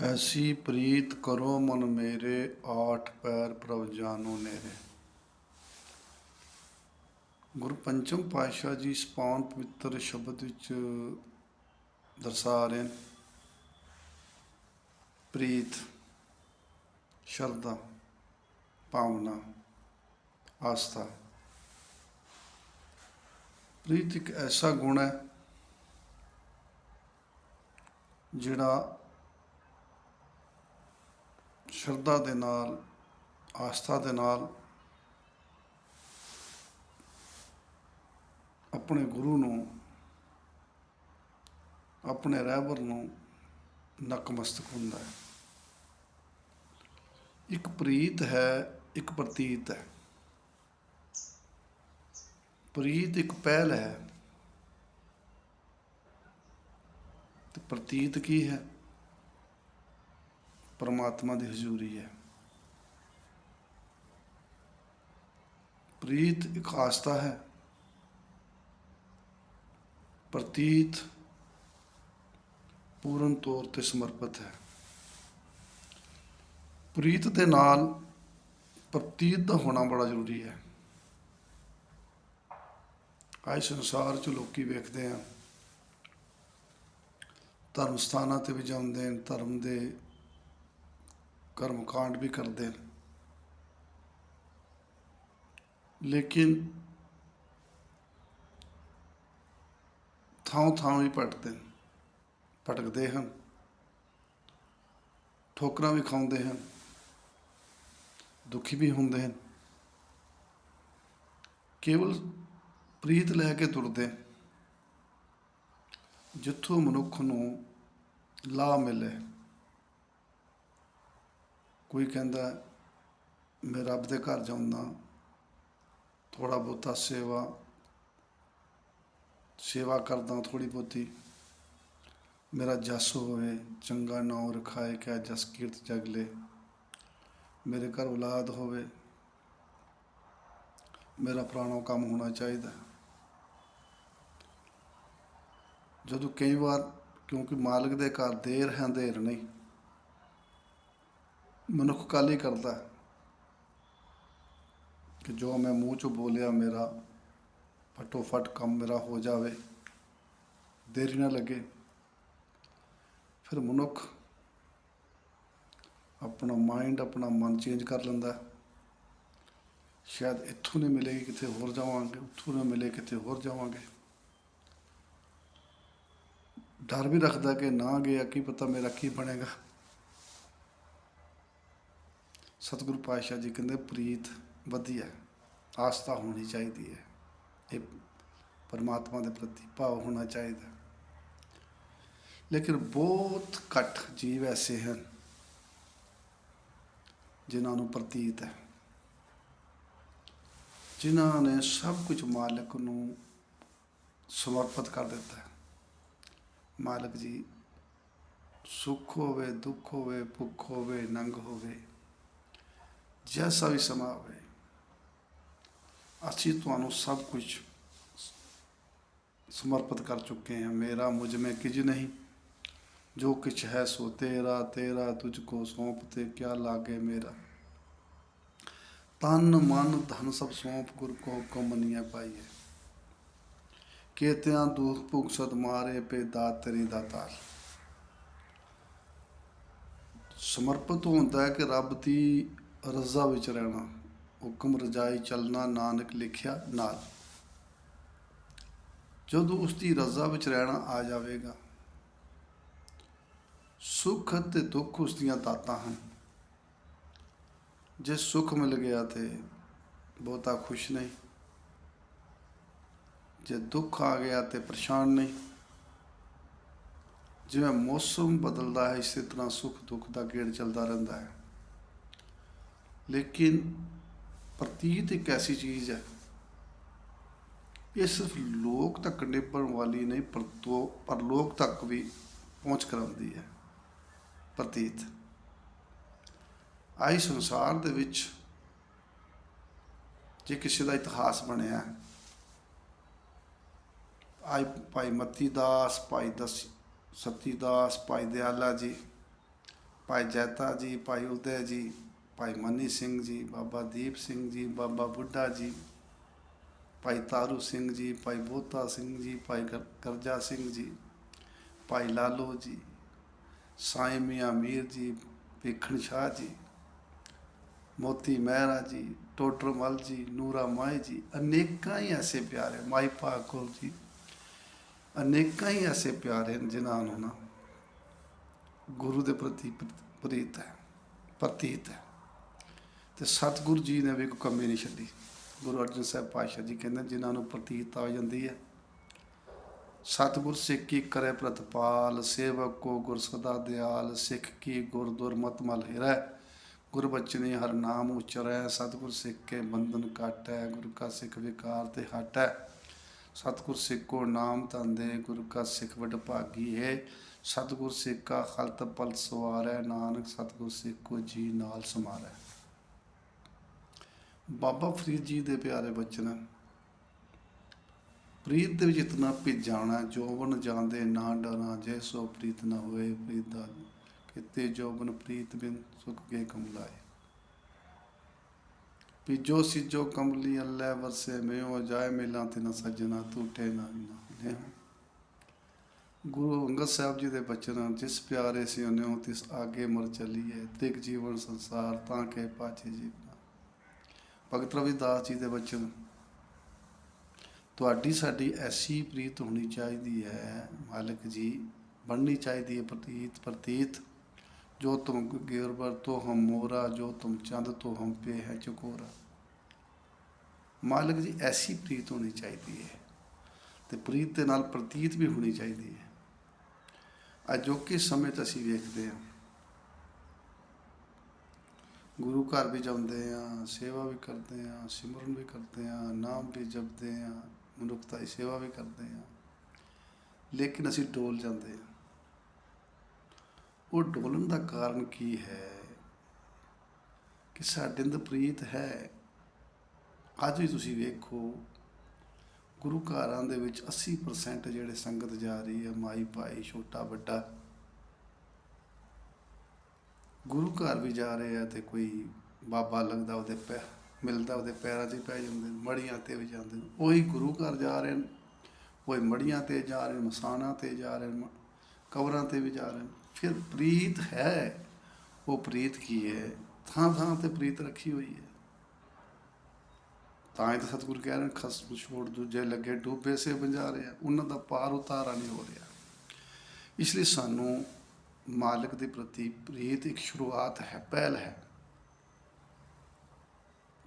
ਐਸੀ ਪ੍ਰੀਤ ਕਰੋ ਮਨ ਮੇਰੇ, ਆਠ ਪੈਰ ਪ੍ਰਭ ਜਾਨੋ ਨੇਰੇ। ਗੁਰੂ ਪੰਚਮ ਪਾਤਸ਼ਾਹ ਜੀ ਇਸ ਪਵਿੱਤਰ ਸ਼ਬਦ ਵਿੱਚ ਦਰਸਾ ਰਹੇ ਨੇ। ਪ੍ਰੀਤ, ਸ਼ਰਧਾ, ਭਾਵਨਾ, ਆਸਥਾ। ਪ੍ਰੀਤ ਇੱਕ ਐਸਾ ਗੁਣ ਹੈ, ਜਿਹੜਾ ਸ਼ਰਧਾ ਦੇ ਨਾਲ, ਆਸਥਾ ਦੇ ਨਾਲ ਆਪਣੇ ਗੁਰੂ ਨੂੰ, ਆਪਣੇ ਰਹਿਬਰ ਨੂੰ ਨਕਮਸਤਕ ਹੁੰਦਾ ਹੈ। ਇੱਕ ਪ੍ਰੀਤ ਹੈ, ਇੱਕ ਪ੍ਰਤੀਤ ਹੈ। ਪ੍ਰੀਤ ਇੱਕ ਪਹਿਲ ਹੈ। ਤੇ ਪ੍ਰਤੀਤ ਕੀ ਹੈ? ਪਰਮਾਤਮਾ ਦੀ ਹਜ਼ੂਰੀ ਹੈ। ਪ੍ਰੀਤ ਇੱਕ ਆਸਥਾ ਹੈ। ਪ੍ਰਤੀਤ ਪੂਰਨ ਤੌਰ ਤੇ ਸਮਰਪਿਤ ਹੈ। ਪ੍ਰੀਤ ਦੇ ਨਾਲ ਪ੍ਰਤੀਤ ਦਾ ਹੋਣਾ ਬੜਾ ਜ਼ਰੂਰੀ ਹੈ। ਅੱਜ ਸੰਸਾਰ 'ਚ ਲੋਕੀ ਵੇਖਦੇ ਆ। ਧਰਮ ਸਥਾਨਾਂ ਤੇ ਵੀ ਜਾਂਦੇ ਨੇ ਧਰਮ ਦੇ ਕਰਮ ਕਾਂਡ ਵੀ ਕਰਦੇ ਨੇ ਲੇਕਿਨ ਥਾਂ ਥਾਂ ਹੀ ਭਟਕਦੇ ਨੇ ਭਟਕਦੇ ਹਨ ਠੋਕਰਾਂ ਵੀ ਖਾਉਂਦੇ ਹਨ ਦੁਖੀ ਵੀ ਹੁੰਦੇ ਹਨ ਕੇਵਲ ਪ੍ਰੀਤ ਲੈ ਕੇ ਤੁਰਦੇ ਜਿੱਥੋਂ ਮਨੁੱਖ ਨੂੰ ਲਾਭ ਮਿਲੇ ਕੋਈ ਕਹਿੰਦਾ, ਮੈਂ ਰੱਬ ਦੇ ਘਰ ਜਾਂਦਾ ਥੋੜਾ ਬਹੁਤਾ ਸੇਵਾ ਸੇਵਾ ਕਰਦਾ ਥੋੜੀ ਬਹੁਤੀ। ਮੇਰਾ ਜਸ ਹੋਵੇ, ਚੰਗਾ ਨਾਮ ਰਖਾਏ ਕਿ ਜਸ ਕੀਰਤ ਜਗ ਲੈ। ਮੇਰੇ ਘਰ ਔਲਾਦ ਹੋਵੇ, ਮੇਰਾ ਪੁਰਾਣਾ ਕੰਮ ਹੋਣਾ ਚਾਹੀਦਾ ਜਦੋਂ ਕਈ ਵਾਰ, ਕਿਉਂਕਿ ਮਾਲਕ ਦੇ ਘਰ ਦੇਰ ਹੈ, ਦੇਰ ਨਹੀਂ ਮਨੁੱਖ ਕਾਲੀ ਕਰਦਾ ਹੈ ਕਿ ਜੋ ਮੈਂ ਮੂੰਹ ਚੋਂ ਬੋਲਿਆ, ਮੇਰਾ ਫਟੋ ਫਟ ਕੰਮ ਮੇਰਾ ਹੋ ਜਾਵੇ, ਦੇਰੀ ਨਾ ਲੱਗੇ। ਫਿਰ ਮਨੁੱਖ ਆਪਣਾ ਮਾਈਂਡ ਆਪਣਾ ਮਨ ਚੇਂਜ ਕਰ ਲੈਂਦਾ ਸ਼ਾਇਦ ਇੱਥੋਂ ਨਹੀਂ ਮਿਲੇਗੀ ਕਿਤੇ ਹੋਰ ਜਾਵਾਂਗੇ, ਉੱਥੋਂ ਨਾ ਮਿਲੇ ਕਿਤੇ ਹੋਰ ਜਾਵਾਂਗੇ। ਡਰ ਵੀ ਰੱਖਦਾ ਕਿ ਨਾ ਗਿਆ ਕੀ ਪਤਾ ਮੇਰਾ ਕੀ ਬਣੇਗਾ। ਸਤਿਗੁਰੂ ਪਾਤਸ਼ਾਹ ਜੀ ਕਹਿੰਦੇ, ਪ੍ਰੀਤ, ਵਧੀਆ, ਆਸਥਾ ਹੋਣੀ ਚਾਹੀਦੀ ਹੈ। ਇਹ ਪਰਮਾਤਮਾ ਦੇ ਪ੍ਰਤੀ ਭਾਵ ਹੋਣਾ ਚਾਹੀਦਾ। ਲੇਕਿਨ ਬਹੁਤ ਘੱਟ ਜੀਵ ਐਸੇ ਹਨ ਜਿਨ੍ਹਾਂ ਨੂੰ ਪ੍ਰਤੀਤ ਹੈ। ਜਿਨ੍ਹਾਂ ਨੇ ਸਭ ਕੁਝ ਮਾਲਕ ਨੂੰ ਸਮਰਪਿਤ ਕਰ ਦਿੱਤਾ ਹੈ। ਮਾਲਕ ਜੀ, ਸੁੱਖ ਹੋਵੇ, ਦੁੱਖ ਹੋਵੇ, ਭੁੱਖ ਹੋਵੇ, ਨੰਗ ਹੋਵੇ ਜੈਸਾ ਵੀ ਸਮਾਂ ਹੋਵੇ, ਅਸੀਂ ਤੁਹਾਨੂੰ ਸਭ ਕੁਝ ਸਮਰਪਿਤ ਕਰ ਚੁੱਕੇ ਹਾਂ। ਮੇਰਾ ਮੁਝ ਮੈਂ ਕਿਝ ਨਹੀਂ, ਜੋ ਕੁਛ ਹੈ ਸੋ ਤੇਰਾ ਤੇਰਾ ਤੁਝ ਕੋ ਸੌਂਪ ਤੇ ਕਿਆ ਲਾਗੇ ਮੇਰਾ। ਤਨ, ਮਨ, ਧਨ ਸਭ ਸੌਂਪ, ਗੁਰ ਕੋ ਹੁਕਮ ਮੰਨਿਆ ਪਾਈਏ। ਕੇਤਿਆਂ ਦੁਖ ਭੁਖ ਸਦ ਮਾਰੇ ਪੇ ਦਾਤਰੀ ਦਾਤਾਰ। ਸਮਰਪਿਤ ਹੁੰਦਾ ਹੈ ਕਿ ਰੱਬ ਦੀ ਰਜ਼ਾ ਵਿੱਚ ਰਹਿਣਾ। ਹੁਕਮ ਰਜਾਈ ਚੱਲਣਾ ਨਾਨਕ ਲਿਖਿਆ ਨਾਲ। ਜਦੋਂ ਉਸ ਦੀ ਰਜ਼ਾ ਵਿੱਚ ਰਹਿਣਾ ਆ ਜਾਵੇਗਾ, ਸੁੱਖ ਅਤੇ ਦੁੱਖ ਉਸ ਦੀਆਂ ਦਾਤਾਂ ਹਨ। ਜੇ ਸੁੱਖ ਮਿਲ ਗਿਆ ਤੇ ਬਹੁਤਾ ਖੁਸ਼ ਨਹੀਂ। ਜੇ ਦੁੱਖ ਆ ਗਿਆ ਤੇ ਪਰੇਸ਼ਾਨ ਨਹੀਂ। ਜਿਵੇਂ ਮੌਸਮ ਬਦਲਦਾ ਹੈ, ਇਸੇ ਤਰ੍ਹਾਂ ਸੁੱਖ ਦੁੱਖ ਦਾ ਗੇੜ ਚੱਲਦਾ ਰਹਿੰਦਾ ਹੈ। ਲੇਕਿਨ ਪ੍ਰਤੀਤ ਇੱਕ ਐਸੀ ਚੀਜ਼ ਹੈ ਇਹ ਸਿਰਫ ਲੋਕ ਤੱਕ ਨਿਭਣ ਵਾਲੀ ਨਹੀਂ ਪਰਤੋ ਪਰ ਲੋਕ ਤੱਕ ਵੀ ਪਹੁੰਚ ਕਰਾਉਂਦੀ ਹੈ ਪ੍ਰਤੀਤ। ਆਈ ਸੰਸਾਰ ਦੇ ਵਿੱਚ ਜੇ ਕਿਸੇ ਦਾ ਇਤਿਹਾਸ ਬਣਿਆ ਆਈ ਭਾਈ ਮਤੀ ਦਾਸ, ਭਾਈ ਦਸ, ਸਤੀ ਦਾਸ, ਭਾਈ ਦਿਆਲਾ ਜੀ, ਭਾਈ ਜੈਤਾ ਜੀ, ਭਾਈ ਉਦੈ ਜੀ ਭਾਈ ਮਨੀ ਸਿੰਘ ਜੀ, ਬਾਬਾ ਦੀਪ ਸਿੰਘ ਜੀ, ਬਾਬਾ ਬੁੱਢਾ ਜੀ, ਭਾਈ ਤਾਰੂ ਸਿੰਘ ਜੀ, ਭਾਈ ਬੋਤਾ ਸਿੰਘ ਜੀ, ਭਾਈ ਕਰ- ਕਰਜਾ ਸਿੰਘ ਜੀ, ਭਾਈ ਲਾਲੋ ਜੀ, ਸਾਈਂ ਮੀਆਂ ਮੀਰ ਜੀ, ਭੀਖਣ ਸ਼ਾਹ ਜੀ, ਮੋਤੀ ਮਹਿਰਾ ਜੀ, ਟੋਟਰ ਮਲ ਜੀ, ਨੂਰਾ ਮਾਏ ਜੀ, ਅਨੇਕਾਂ ਹੀ ਐਸੇ ਪਿਆਰੇ ਮਾਈ ਭਾਗੁਰ ਜੀ, ਅਨੇਕਾਂ ਹੀ ਐਸੇ ਪਿਆਰੇ ਜਿਨ੍ਹਾਂ ਨੂੰ ਨਾ ਗੁਰੂ ਦੇ ਪ੍ਰਤੀ ਪ੍ਰੀਤ ਹੈ, ਪ੍ਰਤੀਤ ਹੈ। ਤੇ ਸਤਿਗੁਰੂ ਜੀ ਨੇ ਵੀ ਕੋਈ ਕਮੀ ਨਹੀਂ ਛੱਡੀ। ਗੁਰੂ ਅਰਜਨ ਸਾਹਿਬ ਪਾਤਸ਼ਾਹ ਜੀ ਕਹਿੰਦੇ ਜਿਨ੍ਹਾਂ ਨੂੰ ਪ੍ਰਤੀਤ ਆ ਜਾਂਦੀ ਹੈ, ਸਤਿਗੁਰ ਸਿੱਖ ਕੀ ਕਰੇ ਪ੍ਰਤਪਾਲ, ਸੇਵਕ ਕੋ ਗੁਰ ਸਦਾ ਦਿਆਲ, ਸਿੱਖ ਕੀ ਗੁਰ ਦੁਰਮਤ ਮਲ ਹਿਰੈ। ਗੁਰ ਬਚਨੇ ਹਰ ਨਾਮ ਉਚਰੈ, ਸਤਿਗੁਰ ਸਿੱਖ ਕੇ ਬੰਧਨ ਕਾਟੈ, ਗੁਰ ਕਾ ਸਿੱਖ ਵਿਕਾਰ ਤੇ ਹਟੈ। ਸਤਿਗੁਰ ਸਿੱਖ ਕੋ ਨਾਮ ਤੰਦੇ ਗੁਰ ਕਾ ਸਿੱਖ ਵਡ ਭਾਗੀ ਹੈ ਸਤਿਗੁਰ ਸਿੱਖ ਕਾ ਖਲਤ ਪਲ ਸਵਾਰੈ, ਨਾਨਕ ਸਤਿਗੁਰ ਸਿੱਖ ਕੋ ਜੀ ਨਾਲ ਸਮਾਰੈ। ਬਾਬਾ ਫਰੀਦ ਜੀ ਦੇ ਪਿਆਰੇ ਬਚਨ ਹਨ। ਪ੍ਰੀਤ ਦੇ ਵਿੱਚ ਇਤਨਾ ਭਿਜਾਣਾ ਜੋਬਨ ਜਾਂਦੇ ਨਾ ਡਰਾਂ, ਜੈ ਸੋ ਪ੍ਰੀਤ ਨਾ ਹੋਏ ਪ੍ਰੀਤ ਦਾ ਕਿਤੇ ਜੋਬਨ ਪ੍ਰੀਤ ਬਿਨ ਸੁਖ ਕੇ ਕਮਲਾਏ ਪਿਜੋ ਸਿਜੋ ਕਮਲੀ ਅੱਲੇ ਵਰਸੇ ਮੇਓ ਜਾਏ ਮਿਲਾਂ ਤੇ ਨਾ ਸੱਜਣਾ ਟੂਟੇ ਨਾ ਨਾ ਗੁਰੂ ਅੰਗਦ ਸਾਹਿਬ ਜੀ ਦੇ ਬਚਨ, ਜਿਸ ਪਿਆਰੇ ਸੀ ਉਹਨੇ ਤਿਸ ਆਗੇ ਮਰ ਚੱਲੀਏ, ਤਿਕ ਜੀਵਨ ਸੰਸਾਰ ਤਾਂ ਕੇ ਪਾਛੇ ਜੀਵਨਾ ਭਗਤ ਰਵਿਦਾਸ ਜੀ ਦੇ ਬਚਨ ਤੁਹਾਡੀ ਸਾਡੀ ਐਸੀ ਪ੍ਰੀਤ ਹੋਣੀ ਚਾਹੀਦੀ ਹੈ, ਮਾਲਕ ਜੀ, ਬਣਨੀ ਚਾਹੀਦੀ ਹੈ ਪ੍ਰਤੀਤ ਪ੍ਰਤੀਤ। ਜੋ ਤੁਮ ਗਿਰਬਰ ਤੋਂ ਹਮ ਮੋਰਾ, ਜੋ ਤੁਮ ਚੰਦ ਤੋਂ ਹਮ ਪੇ ਹੈ ਚਕੋਰਾ। ਮਾਲਕ ਜੀ, ਐਸੀ ਪ੍ਰੀਤ ਹੋਣੀ ਚਾਹੀਦੀ ਹੈ ਤੇ ਪ੍ਰੀਤ ਦੇ ਨਾਲ ਪ੍ਰਤੀਤ ਵੀ ਹੋਣੀ ਚਾਹੀਦੀ ਹੈ। ਅਜੋਕੇ ਸਮੇਂ 'ਚ ਅਸੀਂ ਵੇਖਦੇ ਹਾਂ। ਗੁਰੂ ਘਰ ਵੀ ਜਾਂਦੇ ਆ, ਸੇਵਾ ਵੀ ਕਰਦੇ ਆ, ਸਿਮਰਨ ਵੀ ਕਰਦੇ ਆ, ਨਾਮ ਵੀ ਜਪਦੇ ਆ, ਮਨੁੱਖਤਾ ਦੀ ਸੇਵਾ ਵੀ ਕਰਦੇ ਆ। ਲੇਕਿਨ ਅਸੀਂ ਡੋਲ ਜਾਂਦੇ ਆ। ਉਹ ਡੋਲਣ ਦਾ ਕਾਰਨ ਕੀ ਹੈ ਕਿ ਸਾਡੇ ਅੰਦਰ ਪ੍ਰੀਤ ਹੈ? ਅੱਜ ਵੀ ਤੁਸੀਂ ਵੇਖੋ, ਗੁਰੂ ਘਰਾਂ ਦੇ ਵਿੱਚ 80% ਜਿਹੜੇ ਸੰਗਤ ਜਾ ਰਹੀ ਹੈ ਮਾਈ ਭਾਈ, ਛੋਟਾ ਵੱਡਾ ਗੁਰੂ ਘਰ ਵੀ ਜਾ ਰਹੇ ਆ ਤੇ ਕੋਈ ਬਾਬਾ ਲੱਗਦਾ ਉਹਦੇ ਪੈ ਮਿਲਦਾ ਉਹਦੇ ਪੈਰਾਂ 'ਚ ਪੈ ਜਾਂਦੇ ਨੇ ਮੜੀਆਂ ਤੇ ਵੀ ਜਾਂਦੇ ਨੇ। ਉਹੀ ਗੁਰੂ ਘਰ ਜਾ ਰਹੇ ਨੇ ਕੋਈ ਮੜੀਆਂ ਤੇ ਜਾ ਰਹੇ ਨੇ ਮਸਾਣਾ ਤੇ ਜਾ ਰਹੇ ਨੇ ਕਬਰਾਂ ਤੇ ਵੀ ਜਾ ਰਹੇ ਨੇ। ਫਿਰ ਪ੍ਰੀਤ ਹੈ ਉਹ ਪ੍ਰੀਤ ਕੀ ਹੈ? ਥਾਂ ਥਾਂ ਤੇ ਪ੍ਰੀਤ ਰੱਖੀ ਹੋਈ ਹੈ। ਤਾਂ ਹੀ ਤਾਂ ਸਤਿਗੁਰ ਕਹਿ ਰਹੇ ਨੇ, ਖਸਮ ਛੋੜ ਦੂਜੇ ਲੱਗੇ ਡੂਬੇ ਸੇ ਬੰਜਾਰੇ ਆ ਉਹਨਾਂ ਦਾ ਪਾਰ ਉਤਾਰਾ ਨਹੀਂ ਹੋ ਰਿਹਾ। ਇਸ ਲਈ ਸਾਨੂੰ ਮਾਲਕ ਦੇ ਪ੍ਰਤੀ ਪ੍ਰੀਤ ਇੱਕ ਸ਼ੁਰੂਆਤ ਹੈ, ਪਹਿਲ ਹੈ।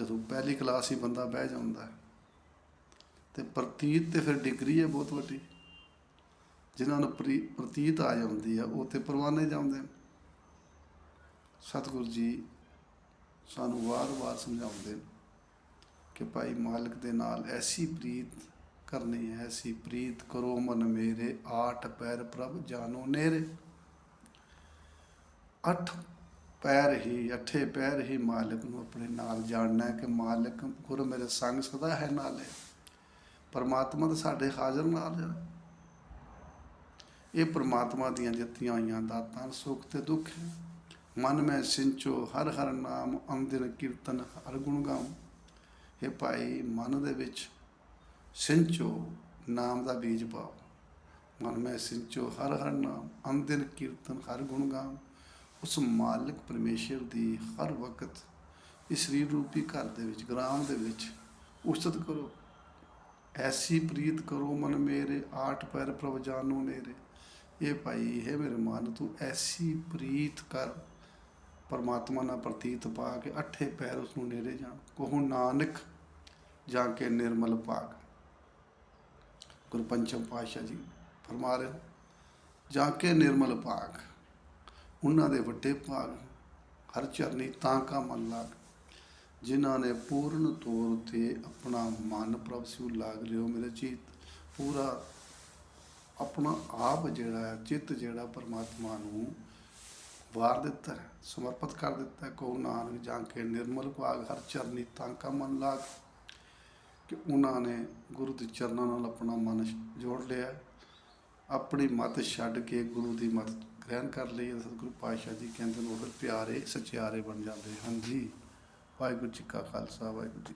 ਜਦੋਂ ਪਹਿਲੀ ਕਲਾਸ ਹੀ ਬੰਦਾ ਬਹਿ ਜਾਂਦਾ ਹੈ, ਤੇ ਪ੍ਰਤੀਤ ਤੇ ਫਿਰ ਡਿਗਰੀ ਹੈ ਬਹੁਤ ਵੱਡੀ। ਜਿਨ੍ਹਾਂ ਨੂੰ ਪ੍ਰੀ- ਪ੍ਰਤੀਤ ਆ ਜਾਂਦੀ ਹੈ ਉਹ ਤੇ ਪਰਵਾਨੇ ਜਾਂਦੇ ਨੇ। ਸਤਿਗੁਰੂ ਜੀ ਸਾਨੂੰ ਵਾਰ-ਵਾਰ ਸਮਝਾਉਂਦੇ ਨੇ ਕਿ ਭਾਈ ਮਾਲਕ ਦੇ ਨਾਲ ਐਸੀ ਪ੍ਰੀਤ ਕਰਨੀ ਹੈ, ਐਸੀ ਪ੍ਰੀਤ ਕਰੋ ਮਨ ਮੇਰੇ, ਆਠ ਪੈਰ ਪ੍ਰਭ ਜਾਨੋ ਨੇਰੇ। ਅੱਠ ਪੈਰ ਹੀ, ਅੱਠੇ ਪੈਰ ਹੀ ਮਾਲਕ ਨੂੰ ਆਪਣੇ ਨਾਲ ਜਾਣਨਾ ਕਿ ਮਾਲਕ ਗੁਰ ਮੇਰੇ ਸੰਗ ਸਦਾ ਹੈ ਨਾਲੇ ਪਰਮਾਤਮਾ ਤਾਂ ਸਾਡੇ ਹਾਜ਼ਰ ਨਾਲ ਹੈ। ਇਹ ਪਰਮਾਤਮਾ ਦੀਆਂ ਦਿੱਤੀਆਂ ਹੋਈਆਂ ਦਾਤਾਂ ਸੁੱਖ ਤੇ ਦੁੱਖ ਹੈ। ਮਨ ਮੈਂ ਸਿੰਚੋ, ਹਰ ਹਰ ਨਾਮ ਅੰਦਿਰ ਕੀਰਤਨ, ਹਰ ਗੁਣ ਗਾਉ। ਇਹ ਭਾਈ, ਮਨ ਦੇ ਵਿੱਚ ਸਿੰਚੋ, ਨਾਮ ਦਾ ਬੀਜ ਪਾਓ। ਮਨ ਮੈਂ ਸਿੰਚੋ, ਹਰ ਹਰ ਨਾਮ ਅੰਦਿਰ ਕੀਰਤਨ, ਹਰ ਗੁਣ ਗਾਉ। ਉਸ ਮਾਲਕ ਪਰਮੇਸ਼ਰ ਦੀ ਹਰ ਵਕਤ ਇਸ ਸਰੀਰ ਰੂਪੀ ਘਰ ਦੇ ਵਿੱਚ, ਗ੍ਰਾਮ ਦੇ ਵਿੱਚ ਉਸਤਤ ਕਰੋ। ਐਸੀ ਪ੍ਰੀਤ ਕਰੋ ਮਨ ਮੇਰੇ, ਆਠ ਪੈਰ ਪ੍ਰਭ ਜਾਨੋ ਨੇਰੇ। ਇਹ ਭਾਈ, ਹੈ ਮੇਰੇ ਮਨ, ਤੂੰ ਐਸੀ ਪ੍ਰੀਤ ਕਰ, ਪਰਮਾਤਮਾ ਨਾਲ ਪ੍ਰਤੀਤ ਪਾ ਕੇ ਅੱਠੇ ਪੈਰ ਉਸ ਨੂੰ ਨੇੜੇ ਜਾਣ। ਕਹੋ ਨਾਨਕ, ਜਾ ਕੇ ਨਿਰਮਲ ਭਾਗ। ਗੁਰੂ ਪੰਚਮ ਪਾਤਸ਼ਾਹ ਜੀ ਫਰਮਾ ਰਹੇ ਜਾ ਕੇ ਨਿਰਮਲ ਭਾਗ। ਉਹਨਾਂ ਦੇ ਵੱਡੇ ਭਾਗ ਹਰ ਚਰਨੀ ਤਾਂ ਕਾ ਮਨ ਲਾਗ। ਜਿਨ੍ਹਾਂ ਨੇ ਪੂਰਨ ਤੌਰ ਤੇ ਆਪਣਾ ਮਨ ਪ੍ਰਭ ਸਿਉ ਲਾਗ ਲਿਓ ਮੇਰੇ ਚੀਤ। ਪੂਰਾ ਆਪਣਾ ਆਪ ਜਿਹੜਾ ਹੈ ਚਿੱਤ ਜਿਹੜਾ ਪਰਮਾਤਮਾ ਨੂੰ ਵਾਰ ਦਿੱਤਾ ਹੈ, ਸਮਰਪਿਤ ਕਰ ਦਿੱਤਾ ਹੈ। ਨਾਨਕ ਜਾਂ ਕੇ ਨਿਰਮਲ ਭਾਗ ਹਰ ਚਰਨੀ ਤਾਂ ਕਾ ਮਨ ਲਾਗ। ਕਿ ਉਹਨਾਂ ਨੇ ਗੁਰੂ ਦੇ ਚਰਨਾਂ ਨਾਲ ਆਪਣਾ ਮਨ ਜੋੜ ਲਿਆ। ਆਪਣੀ ਮਤ ਛੱਡ ਕੇ ਗੁਰੂ ਦੀ ਮਤ ਗ੍ਰਹਿਣ ਕਰ ਲਈ ਸਤਿਗੁਰੂ ਪਾਤਸ਼ਾਹ ਜੀ ਕਹਿੰਦੇ ਨੇ ਉਹ ਪਿਆਰੇ, ਸਚਿਆਰੇ ਬਣ ਜਾਂਦੇ ਹਨ ਜੀ। ਵਾਹਿਗੁਰੂ ਜੀ ਕਾ ਖਾਲਸਾ, ਵਾਹਿਗੁਰੂ ਜੀ